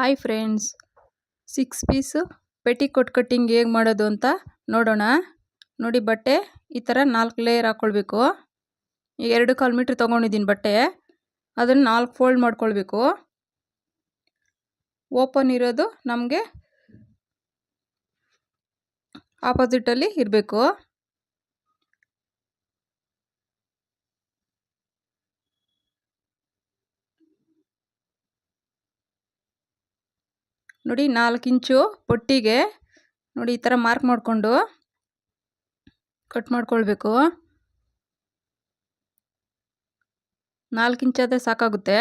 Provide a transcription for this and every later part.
Hi friends six piece petticoat cutting ಹೇಗೆ ಮಾಡೋದು ಅಂತ ನೋಡೋಣ. ನೋಡಿ ಬಟ್ಟೆ, ಈ ಥರ ನಾಲ್ಕು ಲೇಯರ್ ಹಾಕ್ಕೊಳ್ಬೇಕು ಎರಡು ಕಾಲು ಮೀಟ್ರ್ ತೊಗೊಂಡಿದ್ದೀನಿ ಬಟ್ಟೆ. ಅದನ್ನು ನಾಲ್ಕು ಫೋಲ್ಡ್ ಮಾಡ್ಕೊಳ್ಬೇಕು. ಓಪನ್ ಇರೋದು ನಮಗೆ ಆಪೋಸಿಟಲ್ಲಿ ಇರಬೇಕು. ನೋಡಿ ನಾಲ್ಕು ಇಂಚು ಪೊಟ್ಟಿಗೆ ನೋಡಿ ಈ ಥರ ಮಾರ್ಕ್ ಮಾಡಿಕೊಂಡು ಕಟ್ ಮಾಡ್ಕೊಳ್ಬೇಕು. ನಾಲ್ಕು ಇಂಚಾದರೆ ಸಾಕಾಗುತ್ತೆ.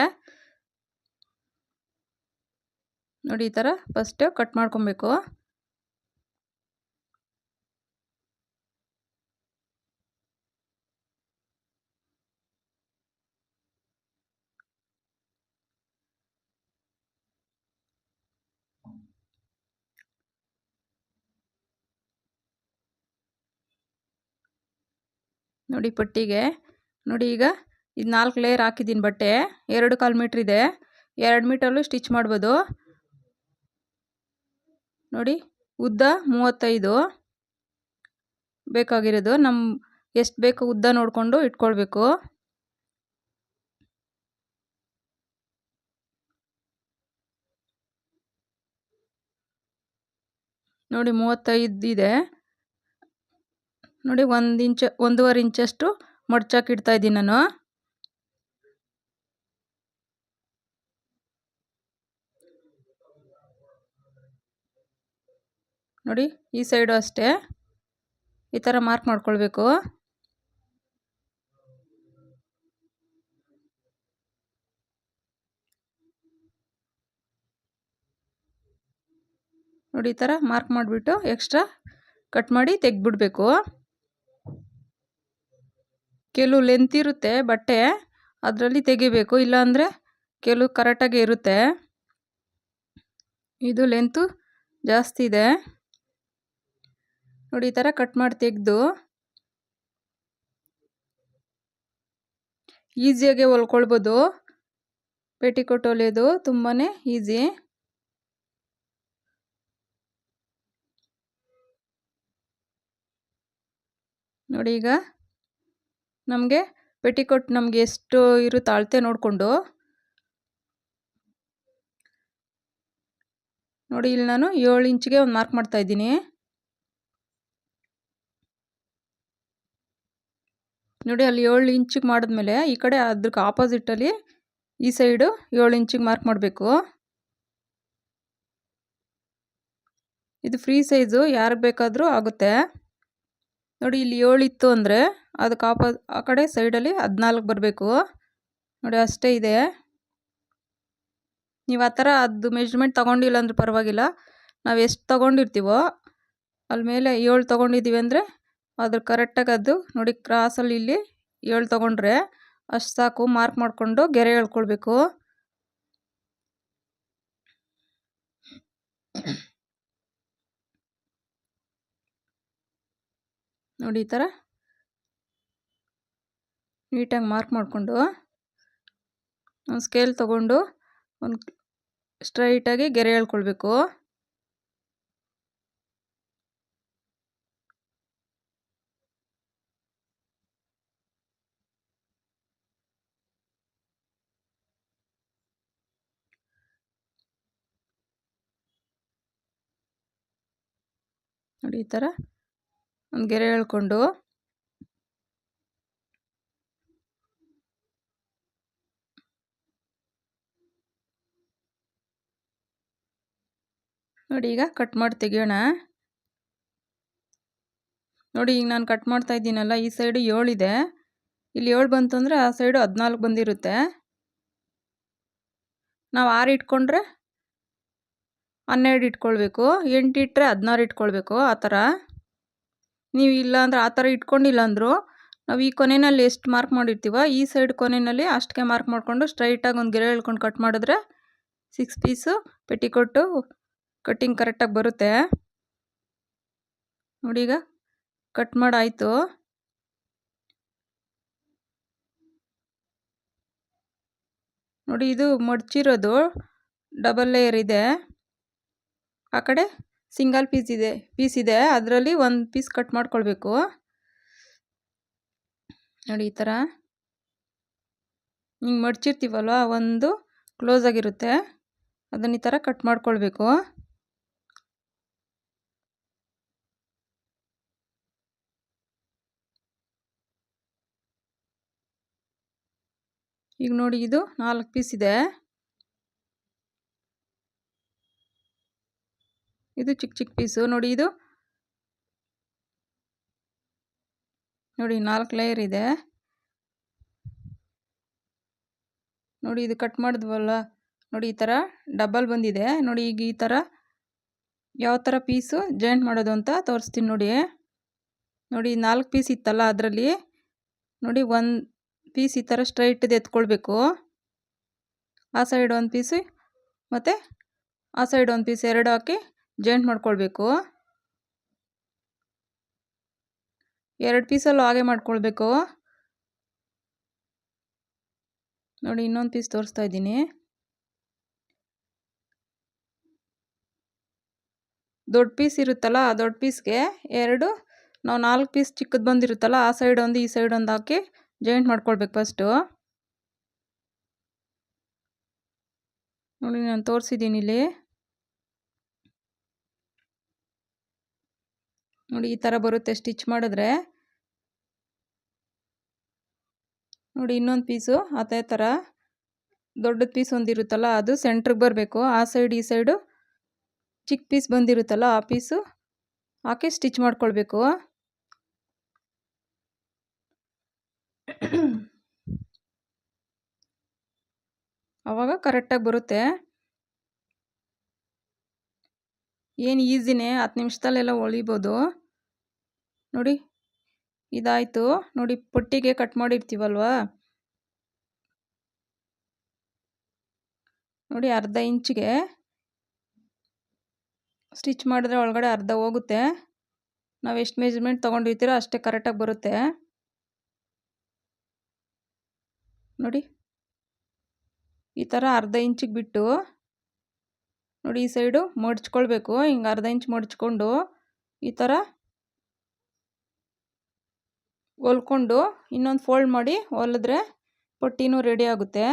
ನೋಡಿ ಈ ಥರ ಫಸ್ಟು ಕಟ್ ಮಾಡ್ಕೊಬೇಕು. ನೋಡಿ ಪಟ್ಟಿಗೆ. ನೋಡಿ ಈಗ ಇದು ನಾಲ್ಕು ಲೇಯರ್ ಹಾಕಿದ್ದೀನಿ ಬಟ್ಟೆ. ಎರಡು ಕಾಲು ಮೀಟ್ರ್ ಇದೆ. ಎರಡು ಮೀಟ್ರಲ್ಲೂ ಸ್ಟಿಚ್ ಮಾಡ್ಬೋದು. ನೋಡಿ ಉದ್ದ ಮೂವತ್ತೈದು. ಬೇಕಾಗಿರೋದು ನಮ್ಮ ಎಷ್ಟು ಬೇಕು ಉದ್ದ ನೋಡಿಕೊಂಡು ಇಟ್ಕೊಳ್ಬೇಕು. ನೋಡಿ ಮೂವತ್ತೈದು ಇದೆ. ನೋಡಿ ಒಂದು ಇಂಚ, ಒಂದೂವರೆ ಇಂಚಷ್ಟು ಮಡ್ಚಾಕಿಡ್ತಾ ಇದ್ದೀನಿ ನಾನು. ನೋಡಿ, ಈ ಸೈಡು ಅಷ್ಟೇ. ಈ ಥರ ಮಾರ್ಕ್ ಮಾಡ್ಕೊಳ್ಬೇಕು. ನೋಡಿ, ಈ ಥರ ಮಾರ್ಕ್ ಮಾಡಿಬಿಟ್ಟು ಎಕ್ಸ್ಟ್ರಾ ಕಟ್ ಮಾಡಿ ತೆಗೆದ್ಬಿಡ್ಬೇಕು. ಕೆಲವು ಲೆಂತ್ ಇರುತ್ತೆ, ಬಟ್ಟೆ ಅದರಲ್ಲಿ ತೆಗಿಬೇಕು. ಇಲ್ಲಾಂದರೆ ಕೆಲವು ಕರೆಕ್ಟಾಗಿ ಇರುತ್ತೆ. ಇದು ಲೆಂತು ಜಾಸ್ತಿ ಇದೆ. ನೋಡಿ, ಈ ಥರ ಕಟ್ ಮಾಡಿ ತೆಗೆದು ಈಸಿಯಾಗೆ ಹೊಲ್ಕೊಳ್ಬೋದು. ಪೇಟಿಕೋಟ್ ಹೊಲಿಯೋದು ತುಂಬಾ ಈಸಿ ನೋಡಿ ಈಗ ನಮಗೆ? ಪೆಟಿಕೋಟ್ ನಮಗೆ ಎಷ್ಟು ಇರುತ್ತೆ ಅಳತೆ ನೋಡಿಕೊಂಡು. ನೋಡಿ, ಇಲ್ಲಿ ನಾನು ಏಳು ಇಂಚಿಗೆ ಒಂದು ಮಾರ್ಕ್ ಮಾಡ್ತಾ ಇದ್ದೀನಿ. ನೋಡಿ, ಅಲ್ಲಿ ಏಳು ಇಂಚಿಗೆ ಮಾಡಿದ್ಮೇಲೆ ಈ ಕಡೆ ಅದಕ್ಕೆ ಆಪೋಸಿಟಲ್ಲಿ ಈ ಸೈಡು ಏಳು ಇಂಚಿಗೆ ಮಾರ್ಕ್ ಮಾಡಬೇಕು. ಇದು ಫ್ರೀ ಸೈಜು ಯಾರಿಗೆ ಬೇಕಾದರೂ ಆಗುತ್ತೆ. ನೋಡಿ, ಇಲ್ಲಿ ಏಳಿತ್ತು ಅಂದರೆ ಅದಕ್ಕೆ ಆಪ ಆ ಕಡೆ ಸೈಡಲ್ಲಿ ಹದಿನಾಲ್ಕು ಬರಬೇಕು. ನೋಡಿ, ಅಷ್ಟೇ ಇದೆ. ನೀವು ಆ ಥರ ಅದು ಮೆಜರ್ಮೆಂಟ್ ತೊಗೊಂಡಿಲ್ಲ ಅಂದ್ರೆ ಪರವಾಗಿಲ್ಲ. ನಾವು ಎಷ್ಟು ತೊಗೊಂಡಿರ್ತೀವೋ, ಅಲ್ಲಿ ಮೇಲೆ ಏಳು ತೊಗೊಂಡಿದ್ದೀವಿ ಅಂದರೆ ಅದ್ರ ಕರೆಕ್ಟಾಗಿ ಅದು ನೋಡಿ ಕ್ರಾಸಲ್ಲಿ ಇಲ್ಲಿ ಏಳು ತೊಗೊಂಡ್ರೆ ಅಷ್ಟು ಸಾಕು. ಮಾರ್ಕ್ ಮಾಡಿಕೊಂಡು ಗೆರೆ ಹೇಳ್ಕೊಳ್ಬೇಕು ನೋಡಿ ಈ ಥರ. ನೀಟಾಗಿ ಮಾರ್ಕ್ ಮಾಡಿಕೊಂಡು ಒಂದು ಸ್ಕೇಲ್ ತೊಗೊಂಡು ಒಂದು ಸ್ಟ್ರೈಟಾಗಿ ಗೆರೆ ಹೇಳ್ಕೊಳ್ಬೇಕು. ನೋಡಿ ಈ ಥರ. ಒಂದು ಗೆರೆ ಹೇಳ್ಕೊಂಡು. ನೋಡಿ ಈಗ ಕಟ್ ಮಾಡಿ ತೆಗಿಯೋಣ. ನೋಡಿ ಈಗ ನಾನು ಕಟ್ ಮಾಡ್ತಾ ಇದ್ದೀನಲ್ಲ, ಈ ಸೈಡು ಏಳಿದೆ ಇಲ್ಲಿ ಏಳು ಬಂತು ಅಂದರೆ ಆ ಸೈಡು ಹದಿನಾಲ್ಕು ಬಂದಿರುತ್ತೆ. ನಾವು ಆರು ಇಟ್ಕೊಂಡ್ರೆ ಹನ್ನೆರಡು ಇಟ್ಕೊಳ್ಬೇಕು, ಎಂಟು ಇಟ್ಟರೆ ಹದಿನಾರು ಇಟ್ಕೊಳ್ಬೇಕು, ಆ ಥರ ನೀವು ಇಲ್ಲ ಅಂದರೆ ಆ ಥರ ಇಟ್ಕೊಂಡಿಲ್ಲ ಅಂದರು ನಾವು ಈ ಕೊನೆಯಲ್ಲಿ ಎಷ್ಟು ಮಾರ್ಕ್ ಮಾಡಿರ್ತೀವೋ, ಈ ಸೈಡ್ ಕೊನೆಯಲ್ಲಿ ಅಷ್ಟಕ್ಕೆ ಮಾರ್ಕ್ ಮಾಡಿಕೊಂಡು ಸ್ಟ್ರೈಟಾಗಿ ಒಂದು ಗೆರೆ ಹೇಳ್ಕೊಂಡು ಕಟ್ ಮಾಡಿದ್ರೆ ಸಿಕ್ಸ್ ಪೀಸು ಪೆಟ್ಟಿಕೊಟ್ಟು ಕಟ್ಟಿಂಗ್ ಕರೆಕ್ಟಾಗಿ ಬರುತ್ತೆ. ನೋಡಿ ಈಗ ಕಟ್ ಮಾಡಾಯಿತು. ನೋಡಿ ಇದು ಮಡ್ಚಿರೋದು ಡಬಲ್ ಲೇಯರ್ ಇದೆ. ಆ ಕಡೆ ಸಿಂಗಲ್ ಪೀಸ್ ಇದೆ ಪೀಸ್ ಇದೆ. ಅದರಲ್ಲಿ ಒಂದು ಪೀಸ್ ಕಟ್ ಮಾಡ್ಕೊಳ್ಬೇಕು. ನೋಡಿ ಈ ಥರ ಹಿಂಗೆ ಮಡ್ಚಿರ್ತೀವಲ್ವ? ಒಂದು ಕ್ಲೋಸ್ ಆಗಿರುತ್ತೆ. ಅದನ್ನ ಈ ಥರ ಕಟ್ ಮಾಡ್ಕೊಳ್ಬೇಕು. ಈಗ ನೋಡಿ ಇದು ನಾಲ್ಕು ಪೀಸ್ ಇದೆ. ಇದು ಚಿಕ್ಕ ಚಿಕ್ಕ ಪೀಸು. ನೋಡಿ ಇದು. ನೋಡಿ ನಾಲ್ಕು ಲೇಯರ್ ಇದೆ. ನೋಡಿ ಇದು ಕಟ್ ಮಾಡಿದ್ವಲ್ಲ. ನೋಡಿ ಈ ಥರ ಡಬಲ್ ಬಂದಿದೆ. ನೋಡಿ ಈಗ ಈ ಥರ ಯಾವ ಥರ ಪೀಸು ಜಾಯಿಂಟ್ ಮಾಡೋದು ಅಂತ ತೋರಿಸ್ತೀನಿ ನೋಡಿ. ನೋಡಿ ನಾಲ್ಕು ಪೀಸ್ ಇತ್ತಲ್ಲ ಅದರಲ್ಲಿ. ನೋಡಿ ಒಂದು ಪೀಸ್ ಈ ಥರ ಸ್ಟ್ರೈಟ್ದು ಎತ್ಕೊಳ್ಬೇಕು. ಆ ಸೈಡ್ ಒಂದು ಪೀಸು ಮತ್ತು ಆ ಸೈಡ್ ಒಂದು ಪೀಸ್ ಎರಡು ಹಾಕಿ ಜಾಯಿಂಟ್ ಮಾಡ್ಕೊಳ್ಬೇಕು. ಎರಡು ಪೀಸಲ್ಲೂ ಹಾಗೆ ಮಾಡ್ಕೊಳ್ಬೇಕು. ನೋಡಿ, ಇನ್ನೊಂದು ಪೀಸ್ ತೋರಿಸ್ತಾ ಇದ್ದೀನಿ. ದೊಡ್ಡ ಪೀಸ್ ಇರುತ್ತಲ್ಲ, ಆ ದೊಡ್ಡ ಪೀಸ್ಗೆ ಎರಡು, ನಾವು ನಾಲ್ಕು ಪೀಸ್ ಚಿಕ್ಕದು ಬಂದಿರುತ್ತಲ್ಲ, ಆ ಸೈಡ್ ಒಂದು, ಈ ಸೈಡ್ ಒಂದು ಹಾಕಿ ಜಾಯಿಂಟ್ ಮಾಡ್ಕೊಳ್ಬೇಕು ಫಸ್ಟು ನೋಡಿ, ನಾನು ತೋರಿಸಿದ್ದೀನಿ ಇಲ್ಲಿ. ನೋಡಿ ಈ ಥರ ಬರುತ್ತೆ ಸ್ಟಿಚ್ ಮಾಡಿದ್ರೆ. ನೋಡಿ ಇನ್ನೊಂದು ಪೀಸು ಅದೇ ಥರ ದೊಡ್ಡದು ಪೀಸ್ ಒಂದಿರುತ್ತಲ್ಲ ಅದು ಸೆಂಟ್ರಿಗೆ ಬರಬೇಕು. ಆ ಸೈಡ್ ಈ ಸೈಡು ಚಿಕ್ಕ ಪೀಸ್ ಬಂದಿರುತ್ತಲ್ಲ, ಆ ಪೀಸು ಹಾಕಿ ಸ್ಟಿಚ್ ಮಾಡ್ಕೊಳ್ಬೇಕು. ಆವಾಗ ಕರೆಕ್ಟಾಗಿ ಬರುತ್ತೆ. ಏನು ಈಸಿನೇ ಹತ್ತು ನಿಮಿಷದಲ್ಲೆಲ್ಲ ಹೊಲಿಬೋದು ನೋಡಿ, ಇದಾಯಿತು. ನೋಡಿ, ಪಟ್ಟಿಗೆ ಕಟ್ ಮಾಡಿರ್ತೀವಲ್ವ? ನೋಡಿ, ಅರ್ಧ ಇಂಚಿಗೆ ಸ್ಟಿಚ್ ಮಾಡಿದ್ರೆ ಒಳಗಡೆ ಅರ್ಧ ಹೋಗುತ್ತೆ. ನಾವು ಎಷ್ಟು ಮೆಜರ್ಮೆಂಟ್ ತೊಗೊಂಡಿರ್ತೀರೋ ಅಷ್ಟೇ ಕರೆಕ್ಟಾಗಿ ಬರುತ್ತೆ. ನೋಡಿ, ಈ ಥರ ಅರ್ಧ ಇಂಚಿಗೆ ಬಿಟ್ಟು ನೋಡಿ, ಈ ಸೈಡು ಮಡ್ಚ್ಕೊಳ್ಬೇಕು. ಹಿಂಗೆ ಅರ್ಧ ಇಂಚ್ ಮಡ್ಚ್ಕೊಂಡು ಈ ಥರ ಹೊಲ್ಕೊಂಡು ಇನ್ನೊಂದು ಫೋಲ್ಡ್ ಮಾಡಿ ಹೊಲಿದ್ರೆ ಪಟ್ಟಿನೂ ರೆಡಿ ಆಗುತ್ತೆ.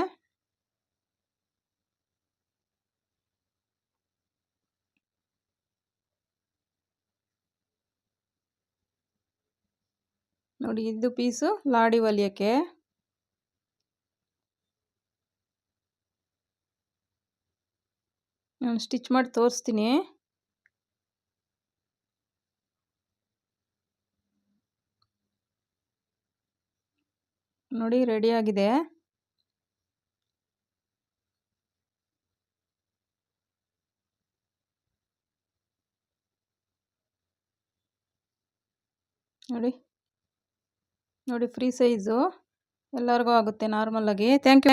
ನೋಡಿ, ಇದು ಪೀಸು ಲಾಡಿ ಹೊಲಿಯೋಕ್ಕೆ ನಾನು ಸ್ಟಿಚ್ ಮಾಡಿ ತೋರಿಸ್ತೀನಿ. ನೋಡಿ ರೆಡಿಯಾಗಿದೆ ನೋಡಿ. ನೋಡಿ ಫ್ರೀ ಸೈಜು ಎಲ್ಲರಿಗೂ ಆಗುತ್ತೆ ನಾರ್ಮಲಾಗಿ ಥ್ಯಾಂಕ್ ಯು